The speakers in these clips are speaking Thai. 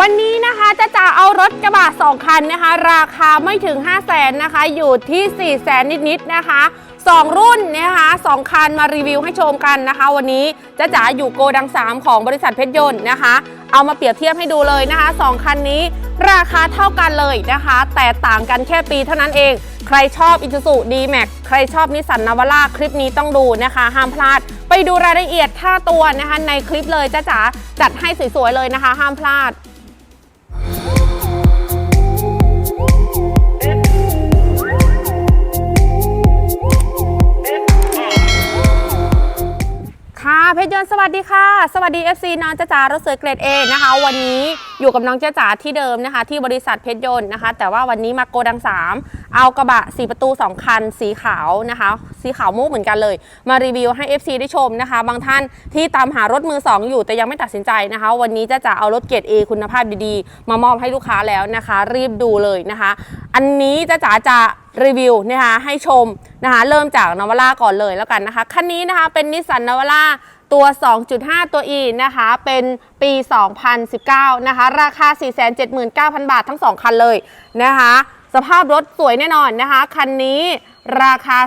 วันนี้นะคะจะจะเอารถกระบะ2คันนะคะ ราคาไม่ถึง 5 0 0แสนนะคะ อยู่ที่4 0 0แสนนิดๆนะคะ 2 รุ่นนะคะ2คันมารีวิวให้ชมกันนะคะ วันนี้จะจ๋าอยู่โกดัง 3 ของบริษัทเพชรยนต์นะคะ เอามาเปรียบเทียบให้ดูเลยนะคะ 2 คันนี้ราคาเท่ากันเลยนะคะ แต่ต่างกันแค่ปีเท่านั้นเอง ใครชอบ Isuzu D-Max ใครชอบนิสสันนาวาร่าคลิปนี้ต้องดูนะคะ ห้ามพลาด ไปดูรายละเอียดค่าตัวนะคะ ในคลิปเลยจ้าจ๋าจัดให้สวยๆเลยนะคะ ห้ามพลาด เพชรยนต์สวัสดีค่ะ สวัสดี FC น้องจ้าจ๋ารถสวยเกรด A นะคะ วันนี้อยู่กับน้องจ้าจ๋าที่เดิมนะคะ ที่บริษัทเพชรยนต์นะคะ แต่ว่าวันนี้มาโกดัง 3 เอากระบะ 4 ประตู 2 คัน สีขาวนะคะ สีขาวมุกเหมือนกันเลย มารีวิวให้ FC ได้ชมนะคะ บางท่านที่ตามหารถมือ 2 อยู่แต่ยังไม่ตัดสินใจนะคะ วันนี้จ้าจ๋าเอารถเกรด A คุณภาพดีๆ มามอบให้ลูกค้าแล้วนะคะ รีบดูเลยนะคะ อันนี้จ้าจ๋าจะรีวิวนะคะให้ชมนะคะเริ่มจากนวาร่าก่อนเลยแล้วกันนะคะคันนี้นะคะเป็นนิสสันนวาร่า ตัว 2.5 ตัว E นะคะ เป็นปี 2019 นะคะ ราคา 479,000 บาททั้ง 2 คันเลยนะคะ สภาพรถสวยแน่นอนนะคะ คันนี้ราคา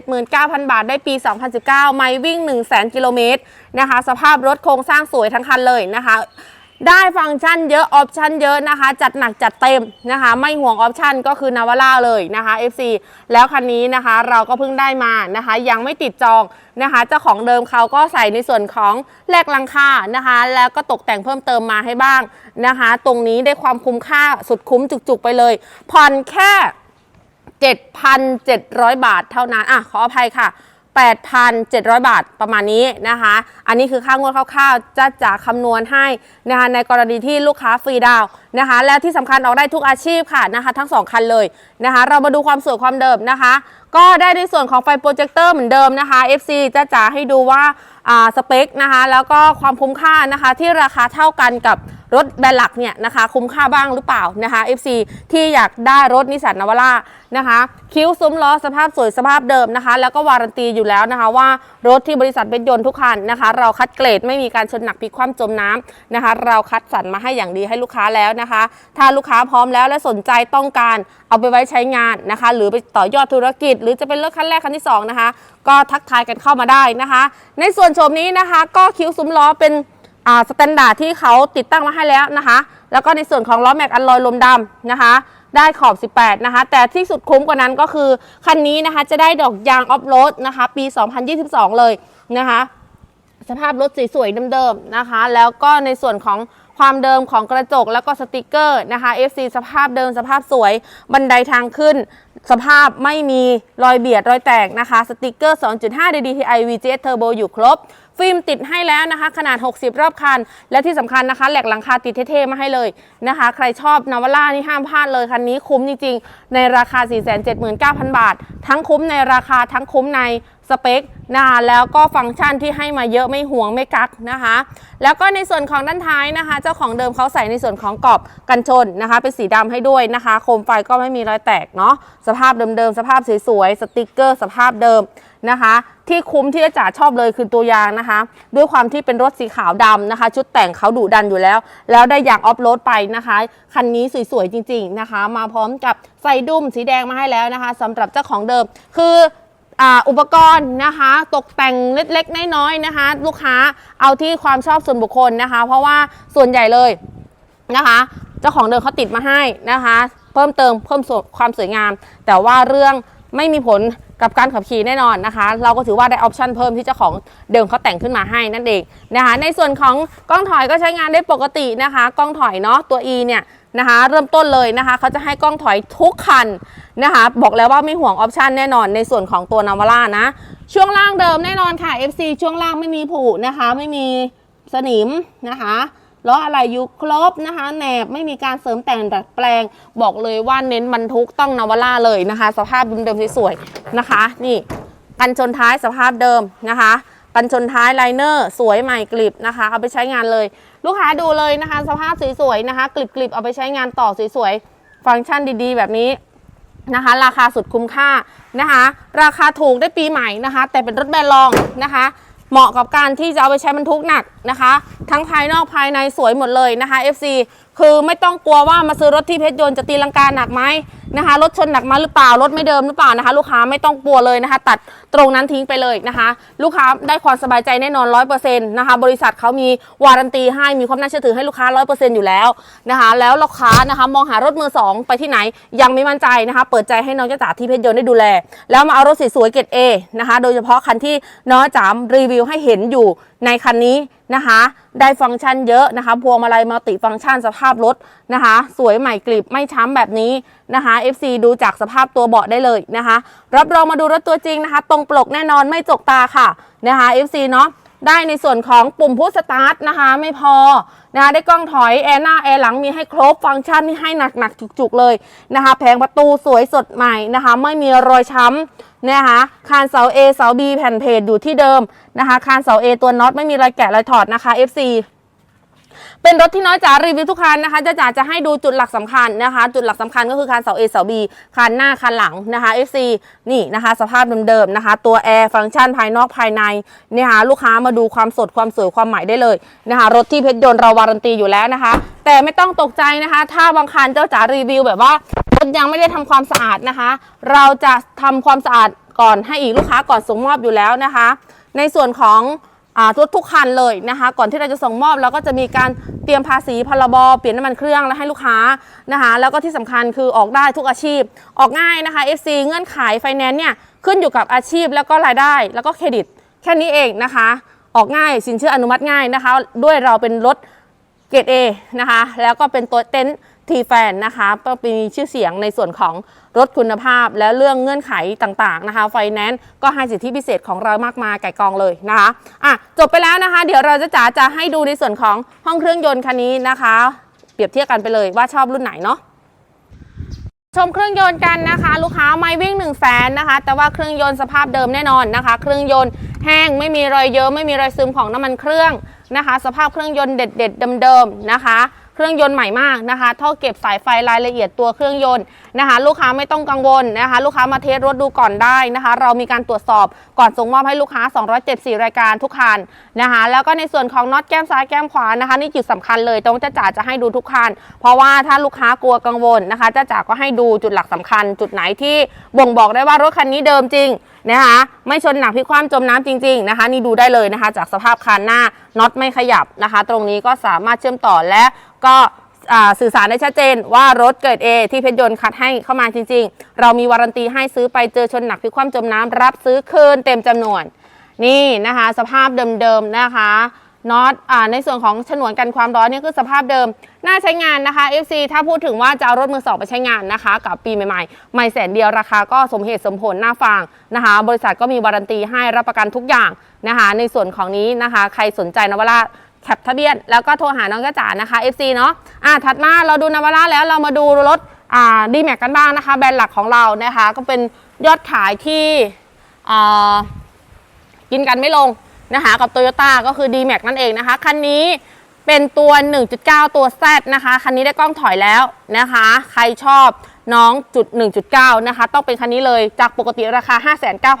479,000 บาทได้ปี 2019 ไม่วิ่ง 100,000 กิโลเมตรนะคะ สภาพรถโครงสร้างสวยทั้งคันเลยนะคะ ได้ฟังก์ชันเยอะออปชันเยอะนะคะ จัดหนักจัดเต็มนะคะ ไม่ห่วงออปชันก็คือนาวาร่าเลยนะคะ FC แล้วคันนี้นะคะเราก็เพิ่งได้มานะคะ ยังไม่ติดจองนะคะเจ้าของเดิมเขาก็ใส่ในส่วนของแลกลังคานะคะ แล้วก็ตกแต่งเพิ่มเติมมาให้บ้างนะคะ ตรงนี้ได้ความคุ้มค่าสุดคุ้มจุกๆไปเลยผ่อนแค่ 7,700 บาทเท่านั้นอะขออภัยค่ะ 8,700 บาทประมาณนี้นะคะ อันนี้คือค่างวดคร่าวๆจะจะคำนวณให้นะคะในกรณีที่ลูกค้าฟรีดาวนะคะ และที่สำคัญออกได้ทุกอาชีพค่ะนะคะ ทั้ง 2 คันเลยนะคะ เรามาดูความสวยความเดิมนะคะ ก็ได้ในส่วนของไฟโปรเจคเตอร์เหมือนเดิมนะคะ FC จะจ๋าให้ดูว่าสเปคนะคะ แล้วก็ความคุ้มค่านะคะที่ราคาเท่ากันกับรถแบรนด์หลักเนี่ยนะคะคุ้มค่าบ้างหรือเปล่านะคะ FC ที่อยากได้รถนิสสันนาวาร่านะคะ คิ้วซุ้มล้อสภาพสวยสภาพเดิมนะคะ แล้วก็วารันตีอยู่แล้วนะคะ ว่ารถที่บริษัทเบนยนต์ทุกคันนะคะ เราคัดเกรดไม่มีการชนหนักพลิกคว่ำจมน้ำนะคะ เราคัดสรรมาให้อย่างดีให้ลูกค้าแล้วนะคะ ถ้าลูกค้าพร้อมแล้วและสนใจต้องการเอาไปไว้ใช้งานนะคะ หรือไปต่อยอดธุรกิจหรือจะเป็นรถคันแรกคันที่สองนะคะ ก็ทักทายกันเข้ามาได้นะคะ ในส่วนโฉมนี้นะคะ ก็คิ้วซุ้มล้อเป็นอ่าสแตนดาร์ดที่เขาติดตั้งมาให้แล้วนะคะ แล้วก็ในส่วนของล้อแม็กอัลลอยลมดำนะคะ ได้ขอบ 18 นะคะ แต่ที่สุดคุ้มกว่านั้นก็คือ คันนี้นะคะจะได้ดอกยางออฟโรดนะคะ ปี 2022 เลยนะคะ สภาพรถสวยๆเดิมๆนะคะ แล้วก็ในส่วนของความเดิมของกระจกแล้วก็สติกเกอร์นะคะ FC สภาพเดิมสภาพสวยบันไดทางขึ้น สภาพไม่มีรอยเบียดรอยแตกนะคะ สติกเกอร์ 2.5 DDTI VGS Turbo อยู่ครบ ฟิล์มติดให้แล้วนะคะ ขนาด 60 รอบคัน และที่สำคัญนะคะ แหลกหลังคาติดเท่ๆมาให้เลยนะคะ ใครชอบนาวล่านี่ห้ามพลาดเลย คันนี้คุ้มจริงๆ ในราคา 479,000 บาท ทั้งคุ้มในราคาทั้งคุ้มใน สเปคนะคะแล้วก็ฟังก์ชันที่ให้มาเยอะไม่ห่วงไม่กักนะคะ แล้วก็ในส่วนของด้านท้ายนะคะ เจ้าของเดิมเขาใส่ในส่วนของกรอบกันชนนะคะ เป็นสีดำให้ด้วยนะคะ โคมไฟก็ไม่มีรอยแตกเนาะสภาพเดิมๆสภาพสวยๆสติกเกอร์ สภาพเดิมนะคะ ที่คุ้มที่อาจารย์ชอบเลยคือตัวยางนะคะ ด้วยความที่เป็นรถสีขาวดำนะคะ ชุดแต่งเขาดุดันอยู่แล้ว แล้วได้ยางออฟโรดไปนะคะ คันนี้สวยๆจริง ๆนะคะ มาพร้อมกับไฟดุ้มสีแดงมาให้แล้วนะคะสำหรับเจ้าของเดิมคือ อุปกรณ์นะคะ ตกแต่งเล็กๆน้อยๆนะคะ ลูกค้าเอาที่ความชอบส่วนบุคคลนะคะ เพราะว่าส่วนใหญ่เลยนะคะเจ้าของเดิมเขาติดมาให้นะคะ เพิ่มเติมเพิ่มความสวยงาม แต่ว่าเรื่องไม่มีผลกับการขับขี่แน่นอนนะคะ เราก็ถือว่าได้ออปชันเพิ่มที่เจ้าของเดิมเขาแต่งขึ้นมาให้นั่นเองนะคะ ในส่วนของกล้องถอยก็ใช้งานได้ปกตินะคะ กล้องถอยเนาะตัว E เนี่ย นะคะ เริ่มต้นเลยนะคะเขาจะให้กล้องถอยทุกคันนะคะ บอกแล้วว่าไม่ห่วงออปชันแน่นอนในส่วนของตัวนาวาร่านะ ช่วงล่างเดิมแน่นอนค่ะ FC ช่วงล่างไม่มีผุนะคะ ไม่มีสนิมนะคะล้ออะไรอยู่ครบนะคะแหนบไม่มีการเสริมแต่งดัดแปลง บอกเลยว่าเน้นบรรทุกต้องนาวาร่าเลยนะคะ สภาพเดิมๆสวยๆนะคะ นี่กันชนท้ายสภาพเดิมนะคะ กันชนท้ายไลเนอร์ สวยใหม่กลิบนะคะ เอาไปใช้งานเลย ลูกค้าดูเลยนะคะ สภาพสวยๆนะคะกลิบๆเอาไปใช้งานต่อสวยๆฟังก์ชันดีๆ แบบนี้นะคะ ราคาสุดคุ้มค่านะคะ ราคาถูกได้ปีใหม่นะคะ แต่เป็นรถแบรนด์รองนะคะเหมาะกับการที่จะเอาไปใช้บรรทุกหนักนะคะ ทั้งภายนอกภายในสวยหมดเลยนะคะ FC คือไม่ต้องกลัวว่ามาซื้อรถที่เพชรยนต์จะตีลังกาหนักไหม นะคะรถชนหนักมาหรือเปล่ารถไม่เดิมหรือเปล่านะคะ ลูกค้าไม่ต้องกลัวเลยนะคะ ตัดตรงนั้นทิ้งไปเลยนะคะ ลูกค้าได้ความสบายใจแน่นอน100%นต์นะคะ บริษัทเขามีวารันตีให้มีความน่าเชื่อถือให้ลูกค้า100%อร์เซ็นต์อยู่แล้วนะคะ แล้วลูกค้านะคะ มองหารถมือสองไปที่ไหนยังไม่มั่นใจนะคะ เปิดใจให้น้องจ้าจ๋าที่เพชรยนต์ได้ดูแล แล้วมาเอารถสวยๆเกรด A นะคะ โดยเฉพาะคันที่น้องจ๋ารีวิวให้เห็นอยู่ในคันนี้นะคะ ได้ฟังก์ชันเยอะนะคะพวงมาลัยมัลติฟังก์ชันสภาพรถนะคะ สวยใหม่กริบไม่ช้ำแบบนี้นะคะ FC ดูจากสภาพตัวเบาะได้เลยนะคะ รับรองมาดูรถตัวจริงนะคะ ตรงปลกแน่นอนไม่จกตาค่ะนะคะ FC เนาะได้ในส่วนของปุ่มพุชสตาร์ทนะคะ ไม่พอนะคะได้กล้องถอยแอร์หน้าแอร์หลังมีให้ครบฟังก์ชันนี่ให้หนักๆจุกๆเลยนะคะ แผงประตูสวยสดใหม่นะคะ ไม่มีรอยช้ำนะคะคานเสา A เสา B แผ่นเพจอยู่ที่เดิมนะคะ คานเสา A ตัวน็อตไม่มีรอยแกะรอยถอดนะคะ FC เป็นรถที่น้อยจ๋ารีวิวทุกคันนะคะจะจ๋าจะให้ดูจุดหลักสำคัญนะคะ จุดหลักสำคัญก็คือคานเสา A เสา B คานหน้าคานหลังนะคะ FC นี่นะคะ สภาพเดิมๆนะคะ ตัวแอร์ฟังก์ชันภายนอกภายในเนี่ยค่ะลูกค้ามาดูความสดความสวยความใหม่ได้เลยนะคะ รถที่เพชรยนต์เราวารันตีอยู่แล้วนะคะ แต่ไม่ต้องตกใจนะคะ ถ้าบางคันเจ้าจ๋ารีวิวแบบว่ารถยังไม่ได้ทำความสะอาดนะคะ เราจะทำความสะอาดก่อนให้อีกลูกค้าก่อนส่งมอบอยู่แล้วนะคะ ในส่วนของ รถทุกคันเลยนะคะ ก่อนที่เราจะส่งมอบเราก็จะมีการเตรียมภาษีพรบเปลี่ยนน้ำมันเครื่องแล้วให้ลูกค้านะคะแล้วก็ที่สำคัญคือออกได้ทุกอาชีพ ออกง่ายนะคะ FC เงื่อนไขไฟแนนซ์เนี่ยขึ้นอยู่กับอาชีพแล้วก็รายได้ แล้วก็เครดิต แค่นี้เองนะคะ ออกง่ายสินเชื่ออนุมัติง่ายนะคะ ด้วยเราเป็นรถเกรด A นะคะ แล้วก็เป็นตัวเต็นท์ ทีแฟนนะคะก็มีชื่อเสียงในส่วนของรถคุณภาพและเรื่องเงื่อนไขต่างๆนะคะไฟแนนซ์ก็ให้สิทธิพิเศษของเรามากมายไก่กองเลยนะคะอะจบไปแล้วนะคะ เดี๋ยวเราจะจ๋าจะให้ดูในส่วนของห้องเครื่องยนต์คันนี้นะคะ เปรียบเทียบกันไปเลยว่าชอบรุ่นไหนเนาะชมเครื่องยนต์กันนะคะ ลูกค้าไม่วิ่ง1นึ่งแสนนะคะ แต่ว่าเครื่องยนต์สภาพเดิมแน่นอนนะคะ เครื่องยนต์แห้งไม่มีรอยเยอะไม่มีรอยซึมของน้ำมันเครื่องนะคะ สภาพเครื่องยนต์เด็ด ๆ เดิมๆนะคะ ครื่องยนต์ใหม่มากนะคะ ท่อเก็บสายไฟรายละเอียดตัวเครื่องยนต์นะคะ ลูกค้าไม่ต้องกังวลนะคะ ลูกค้ามาเทสรถดูก่อนได้นะคะ เรามีการตรวจสอบก่อนส่งมอบให้ลูกค้า 274 รายการทุกคันนะคะ แล้วก็ในส่วนของน็อตแก้มซ้ายแก้มขวานะคะ นี่จุดสำคัญเลยตรงจะจ่าจะให้ดูทุกคัน เพราะว่าถ้าลูกค้ากลัวกังวลนะคะจ้าจ๋าก็ให้ดูจุดหลักสำคัญ จุดไหนที่บ่งบอกได้ว่ารถคันนี้เดิมจริงนะคะไม่ชนหนักพิคว่ำจมน้ำจริง ๆนะคะ นี่ดูได้เลยนะคะ จากสภาพคันหน้าน็อตไม่ขยับนะคะ ตรงนี้ก็สามารถเชื่อมต่อและ ก็สื่อสารได้ชัดเจนว่ารถเกิด A ที่เพชรยนต์คัดให้เข้ามาจริง ๆ เรามีวารันตีให้ซื้อไปเจอชนหนักพิคว่ำจมน้ำรับซื้อคืนเต็มจำนวน นี่นะคะ สภาพเดิมๆนะคะน็อตในส่วนของฉนวนกันความร้อนนี่คือสภาพเดิม น่าใช้งานนะคะ FC ถ้าพูดถึงว่าจะเอารถมือสองไปใช้งานนะคะ กับปีใหม่ๆ ไม่แสนเดียวราคาก็สมเหตุสมผลน่าฟังนะคะ บริษัทก็มีวารันตีให้รับประกันทุกอย่างนะคะ ในส่วนของนี้นะคะ ใครสนใจนวรา แคปทะเบียน แล้วก็โทรหาน้องกระจ๋านะคะ FC เนาะอะถัดมาเราดูนวราแล้วเรามาดูรถอ่าดีแม็กกันบ้างนะคะ แบรนด์หลักของเรานะคะ ก็เป็นยอดขายที่อ่ากินกันไม่ลงนะคะกับ Toyota ก็คือ D-Max นั่นเองนะคะ คันนี้เป็นตัว 1.9 ตัว Z นะคะ คันนี้ได้กล้องถอยแล้วนะคะ ใครชอบน้องจุด1.9 นะคะ ต้องเป็นคันนี้เลยจากปกติราคา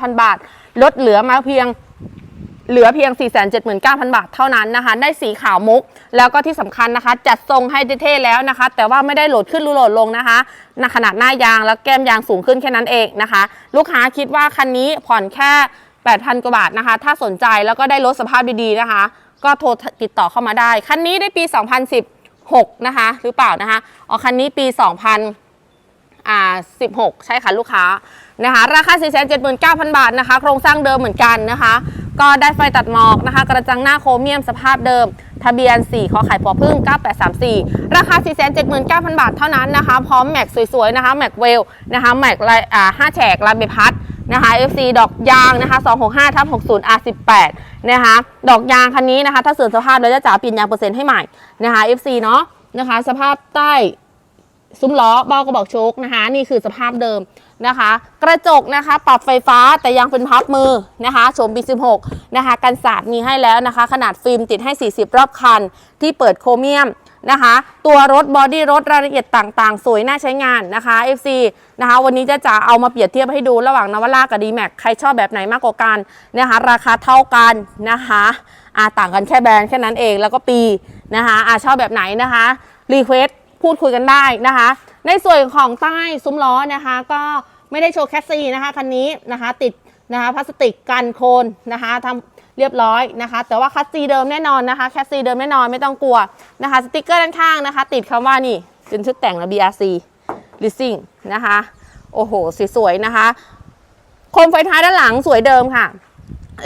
59,000 บาท ลดเหลือมาเพียง เหลือเพียง 479,000 บาทเท่านั้นนะคะ ได้สีขาวมุก แล้วก็ที่สำคัญนะคะ จัดทรงให้เท่ๆแล้วนะคะ แต่ว่าไม่ได้โหลดขึ้นหรือโหลดลงนะคะณขนาดหน้ายางแล้วแก้มยางสูงขึ้นแค่นั้นเองนะคะ ลูกค้าคิดว่าคันนี้ผ่อนแค่ 8,000 กว่าบาทนะคะ ถ้าสนใจแล้วก็ได้รถสภาพดีๆนะคะ ก็โทรติดต่อเข้ามาได้ คันนี้ได้ปี 2016 นะคะ หรือเปล่านะคะ อ๋อ คันนี้ปี 2000 อ่า 16 ใช่ค่ะลูกค้านะคะ ราคา 479,000 บาทนะคะ โครงสร้างเดิมเหมือนกันนะคะ ก็ได้ไฟตัดหมอกนะคะ กระจังหน้าโครเมียมสภาพเดิม ทะเบียน 4 ขอไข่ปอพึ่ง 9834 ราคา 479,000 บาทเท่านั้นนะคะ พร้อมแม็กสวยๆ นะคะ แม็กเวลนะคะ แม็กลายอ่า5แฉกลายใบพัดนะคะ FC ดอกยางนะคะ 265ทับ60 R18 นะคะ ดอกยางคันนี้นะคะ ถ้าเสื่อมสภาพเราจะจ่ายเปลี่ยนยางเปอร์เซ็นต์ให้ใหม่นะคะ FC เนาะนะคะ สภาพใต้ ซุ้มล้อเบ้ากระบอกโชคนะคะ นี่คือสภาพเดิมนะคะ กระจกนะคะปรับไฟฟ้าแต่ยังเป็นพับมือนะคะโฉมปี16 นะคะกันสาดมีให้แล้วนะคะ ขนาดฟิล์มติดให้ 40 รอบคัน ที่เปิดโครเมียมนะคะ ตัวรถบอดี้รถรายละเอียดต่างๆ สวยน่าใช้งานนะคะ FC นะคะ วันนี้จะจะเอามาเปรียบเทียบให้ดูระหว่างนวาร่ากับ d m a x ใครชอบแบบไหนมากกว่ากันนะคะ ราคาเท่ากันนะคะอาต่างกันแค่แบรนด์แค่นั้นเองแล้วก็ปีนะคะอาชอบแบบไหนนะคะรีเควส พูดคุยกันได้นะคะ ในส่วนของใต้ซุ้มล้อนะคะ ก็ไม่ได้โชว์แคสซีนะคะคันนี้นะคะ ติดนะคะพลาสติกกันโคลนนะคะทำเรียบร้อยนะคะ แต่ว่าคัสซีเดิมแน่นอนนะคะแคสซีเดิมแน่นอนไม่ต้องกลัวนะคะสติกเกอร์ด้านข้างนะคะ ติดคำว่านี่เป็นชุดแต่งนะ BRC Leasing นะคะ โอ้โหสวยๆนะคะโคมไฟท้ายด้านหลังสวยเดิมค่ะ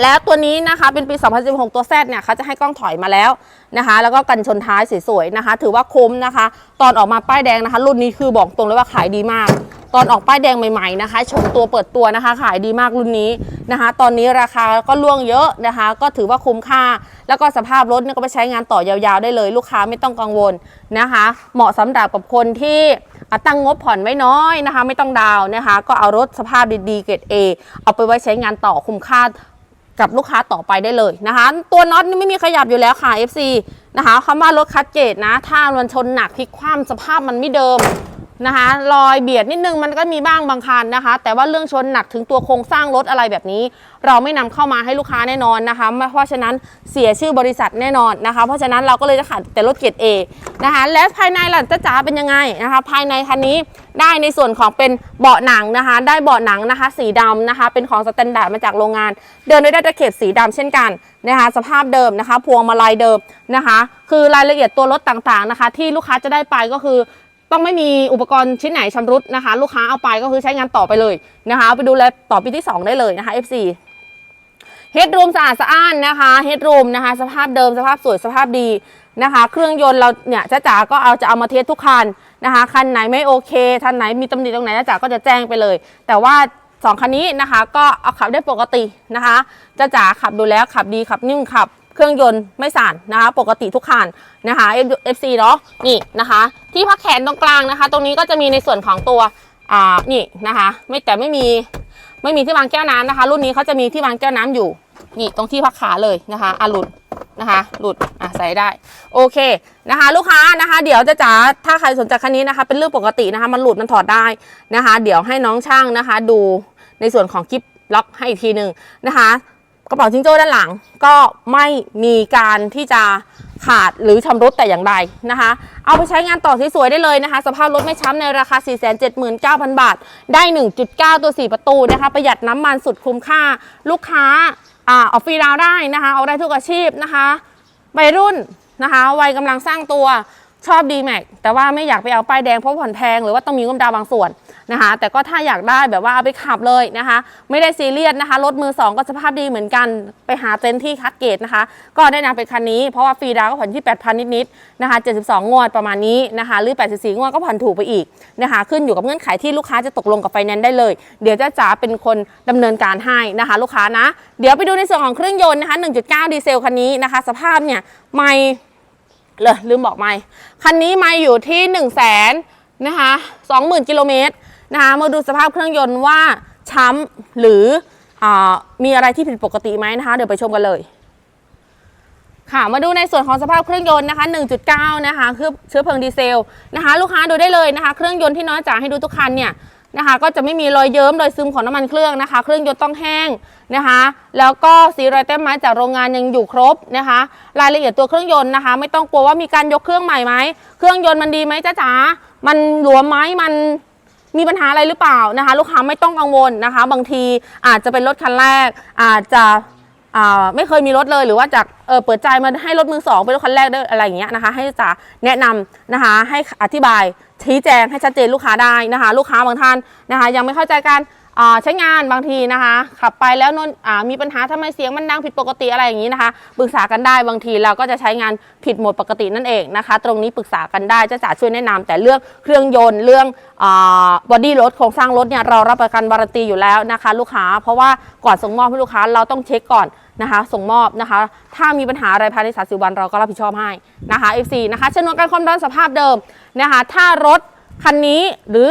แล้วตัวนี้นะคะเป็นปี 2016 ตัว Z เนี่ยเขาจะให้กล้องถอยมาแล้วนะคะ แล้วก็กันชนท้ายสวยๆนะคะ ถือว่าคุ้มนะคะ ตอนออกมาป้ายแดงนะคะ รุ่นนี้คือบอกตรงเลยว่าขายดีมาก ตอนออกป้ายแดงใหม่ๆนะคะชมตัวเปิดตัวนะคะ ขายดีมากรุ่นนี้นะคะ ตอนนี้ราคาก็ล่วงเยอะนะคะ ก็ถือว่าคุ้มค่า แล้วก็สภาพรถเนี่ยก็ไปใช้งานต่อยาวๆได้เลย ลูกค้าไม่ต้องกังวลนะคะ เหมาะสำหรับกับคนที่ตั้งงบผ่อนไว้น้อยนะคะ ไม่ต้องดาวน์นะคะ ก็เอารถสภาพดีๆเกรด A เอาไปไว้ใช้งานต่อคุ้มค่า กับลูกค้าต่อไปได้เลยนะคะ ตัวน็อตนี่ไม่มีขยับอยู่แล้วค่ะ FC นะคะคำว่ารถคัดเกรดนะ ถ้ามันชนหนักพลิกคว่ำสภาพมันไม่เดิม นะคะรอยเบียดนิดนึงมันก็มีบ้างบางคันนะคะ แต่ว่าเรื่องชนหนักถึงตัวโครงสร้างรถอะไรแบบนี้ เราไม่นำเข้ามาให้ลูกค้าแน่นอนนะคะเพราะฉะนั้นเสียชื่อบริษัทแน่นอนนะคะ เพราะฉะนั้นเราก็เลยจะขายแต่รถเกรด A นะคะ และภายในหล่ะจะจ๋าเป็นยังไงนะคะ ภายในคันนี้ได้ในส่วนของเป็นเบาะหนังนะคะ ได้เบาะหนังนะคะ สีดำนะคะ เป็นของสแตนดาร์ดมาจากโรงงาน เดินด้วยได้ตะเข็บสีดำเช่นกันนะคะ สภาพเดิมนะคะ พวงมาลัยเดิมนะคะ คือรายละเอียดตัวรถต่างๆนะคะ ที่ลูกค้าจะได้ไปก็คือ ต้องไม่มีอุปกรณ์ชิ้นไหนชำรุดนะคะ ลูกค้าเอาไปก็คือใช้งานต่อไปเลยนะคะไปดูแลต่อปีที่ 2 ได้เลยนะคะ FC เฮดรูมสะอาดสะอ้านนะคะเฮดรูมนะคะ สภาพเดิมสภาพสวยสภาพดีนะคะ เครื่องยนต์เราเนี่ยจ้าจ๋าก็เอาจะเอามาเทสทุกคันนะคะ คันไหนไม่โอเคคันไหนมีตำหนิตรงไหนจ้าจ๋าก็จะแจ้งไปเลย แต่ว่าสองคันนี้นะคะ ก็เอาขับได้ปกตินะคะจ้าจ๋าขับดูแล้วขับดีขับนิ่มขับ เครื่องยนต์ไม่สั่นนะคะ ปกติทุกคันนะคะ FC เนาะนี่นะคะ ที่พักแขนตรงกลางนะคะ ตรงนี้ก็จะมีในส่วนของตัวอ่านี่นะคะ ไม่แต่ไม่มีไม่มีที่วางแก้วน้ำนะคะ รุ่นนี้เขาจะมีที่วางแก้วน้ำอยู่นี่ตรงที่พักขาเลยนะคะอะหลุดนะคะ หลุดอะใส่ได้ โอเคนะคะ ลูกค้านะคะ เดี๋ยวจะจ๋าถ้าใครสนใจคันนี้นะคะ เป็นเรื่องปกตินะคะ มันหลุดมันถอดได้นะคะ เดี๋ยวให้น้องช่างนะคะ ดูในส่วนของคลิปล็อกให้อีกทีหนึ่งนะคะ กระเป๋าจิงโจ้ด้านหลังก็ไม่มีการที่จะขาดหรือชำรุดแต่อย่างใดนะคะ เอาไปใช้งานต่อสวยๆได้เลยนะคะ สภาพรถไม่ช้ำในราคา 479,000 บาท ได้ 1.9 ตัว 4 ประตูนะคะ ประหยัดน้ำมันสุดคุ้มค่า ลูกค้าอ่าออกฟรีดาวได้นะคะ เอาได้ทุกอาชีพนะคะวัยรุ่นนะคะ วัยกำลังสร้างตัวชอบดีแม็กแต่ว่าไม่อยากไปเอาป้ายแดงเพราะผ่อนแพงหรือว่าต้องมีเงินดาวบางส่วน นะคะ แต่ก็ถ้าอยากได้แบบว่าเอาไปขับเลยนะคะ ไม่ได้ซีเรียสนะคะ รถมือสองก็สภาพดีเหมือนกันไปหาเต็นที่คัดเกตนะคะ ก็ได้นำเป็นคันนี้เพราะว่าฟรีดาวก็ผ่อนที่ 8,000 นิดๆนะคะ 72 งวดประมาณนี้นะคะ หรือ 84 งวดก็ผ่อนถูกไปอีกนะคะ ขึ้นอยู่กับเงื่อนไขที่ลูกค้าจะตกลงกับไฟแนนซ์ได้เลย เดี๋ยวจะจ๋าเป็นคนดำเนินการให้นะคะ ลูกค้านะ เดี๋ยวไปดูในส่วนของเครื่องยนต์นะคะ 1.9 ดีเซลคันนี้นะคะ สภาพเนี่ยไม่เลยลืมบอกไม่คันนี้ไม่อยู่ที่1นึ่งแสนนะคะสองหมื่นกิโลเมตร นะคะมาดูสภาพเครื่องยนต์ว่าช้ำหรืออมีอะไรที่ผิดปกติไหมนะคะเดี๋ยวไปชมกันเลย ค่ะมาดูในส่วนของสภาพเครื่องยนต์นะคะ 1.9 นะคะคือเชื้อเพลิงดีเซลนะคะ ลูกค้าดูได้เลยนะคะ เครื่องยนต์ที่น้อยจ๋าให้ดูทุกคันเนี่ยนะคะก็จะไม่มีรอยเยิ้มรอยซึมของน้ำมันเครื่องนะคะ เครื่องยนต์ต้องแห้งนะคะ แล้วก็สีรอยแต้มไม้จากโรงงานยังอยู่ครบนะคะ รายละเอียดตัวเครื่องยนต์นะคะ ไม่ต้องกลัวว่ามีการยกเครื่องใหม่ไหมเครื่องยนต์มันดีไหมจ้าจ๋ามันหลวมไหมมัน มีปัญหาอะไรหรือเปล่านะคะ ลูกค้าไม่ต้องกังวลนะคะ บางทีอาจจะเป็นรถคันแรก อาจจะไม่เคยมีรถเลยหรือว่าจากเเปิดใจมาให้รถมือสองเป็นรถคันแรกด้วยอะไรอย่างเงี้ยนะคะ ให้จะแนะนำนะคะ ให้อธิบายชี้แจงให้ชัดเจนลูกค้าได้นะคะ ลูกค้าบางท่านนะคะ ยังไม่เข้าใจกัน ใช้งานบางทีนะคะ ขับไปแล้วนนมีปัญหาทำไมเสียงมันดังผิดปกติอะไรอย่างนี้นะคะปรึกษากันได้บางทีเราก็จะใช้งานผิดโหมดปกตินั่นเองนะคะ ตรงนี้ปรึกษากันได้จะจ๋าช่วยแนะนำแต่เรื่องเครื่องยนต์เรื่องบอดี้รถโครงสร้างรถเนี่ยเรารับประกันวารันตีอยู่แล้วนะคะ ลูกค้าเพราะว่าก่อนส่งมอบให้ลูกค้าเราต้องเช็คก่อนนะคะส่งมอบนะคะ ถ้ามีปัญหาอะไรภายใน30วันเราก็รับผิดชอบให้นะคะ FC นะคะชนวนการความร้อนสภาพเดิมนะคะ ถ้ารถคันนี้หรือ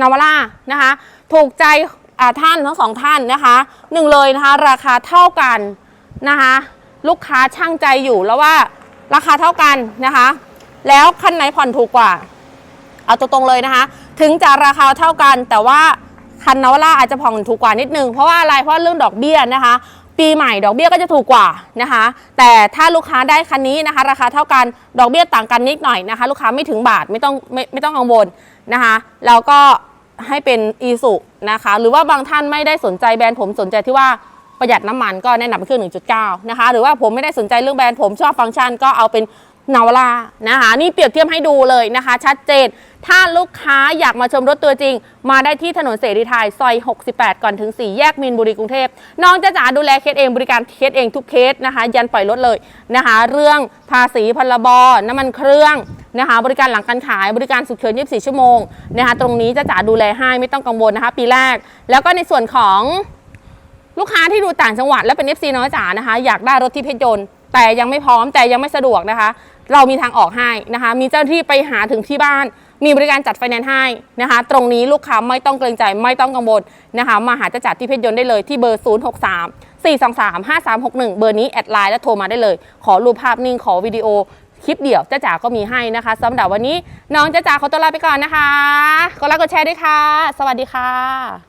นาวาร่านะคะ ถูกใจ ท่านทั้งสองท่านนะคะหนึ่งเลยนะคะราคาเท่ากันนะคะลูกค้าช่างใจอยู่แล้วว่าราคาเท่ากันนะคะ แล้วคันไหนผ่อนถูกกว่า เอาตรงๆเลยนะคะ ถึงจะราคาเท่ากัน แต่ว่าคันนวาร่าอาจจะผ่อนถูกกว่านิดนึงเพราะว่าอะไรเพราะเรื่องดอกเบี้ยนะคะ ปีใหม่ดอกเบี้ยก็จะถูกกว่านะคะ แต่ถ้าลูกค้าได้คันนี้นะคะ ราคาเท่ากันดอกเบี้ยต่างกันนิดหน่อยนะคะ ลูกค้าไม่ถึงบาทไม่ต้องไม่ไม่ต้องกังวลนะคะแล้วก็ ให้เป็นอีสุนะคะ หรือว่าบางท่านไม่ได้สนใจแบรนด์ผมสนใจที่ว่าประหยัดน้ำมันก็แนะนำเป็นเครื่อง 1.9 นะคะ หรือว่าผมไม่ได้สนใจเรื่องแบรนด์ผมชอบฟังก์ชันก็เอาเป็นนาวลานะคะ นี่เปรียบเทียบให้ดูเลยนะคะ ชัดเจน ถ้าลูกค้าอยากมาชมรถตัวจริง มาได้ที่ถนนเสรีไทยซอย 68 ก่อนถึง 4 แยกมีนบุรีกรุงเทพน้องจะจ๋าดูแลเคสเองบริการเคสเองทุกเคสนะคะ ยันปล่อยรถเลยนะคะ เรื่องภาษีพลบน้ำมันเครื่อง นะคะ บริการหลังการขายบริการสุขเฉิน24 ชั่วโมงนะคะตรงนี้จะจ๋าดูแลให้ไม่ต้องกังวลนะคะ ปีแรก แล้วก็ในส่วนของลูกค้าที่ดูต่างจังหวัดและเป็น FC น้อยจ๋านะคะ อยากได้รถที่เพชรยนต์แต่ยังไม่พร้อมแต่ยังไม่สะดวกนะคะ เรามีทางออกให้นะคะ มีเจ้าหน้าที่ไปหาถึงที่บ้าน มีบริการจัดไฟแนนซ์ให้นะคะ ตรงนี้ลูกค้าไม่ต้องเกรงใจไม่ต้องกังวลนะคะ มาหาจะจัดที่เพชรยนต์ได้เลยที่เบอร์ 0 6 3 4 2 3 5 3 6 1 เบอร์นี้แอดไลน์และโทรมาได้เลย ขอรูปภาพนิ่งขอวิดีโอ คลิปเดี่ยวจ้าจ๋าก็มีให้นะคะสำหรับวันนี้น้องจ้าจ๋าขอตัวลาไปก่อนนะคะกดไลค์กดแชร์ด้วยค่ะ สวัสดีค่ะ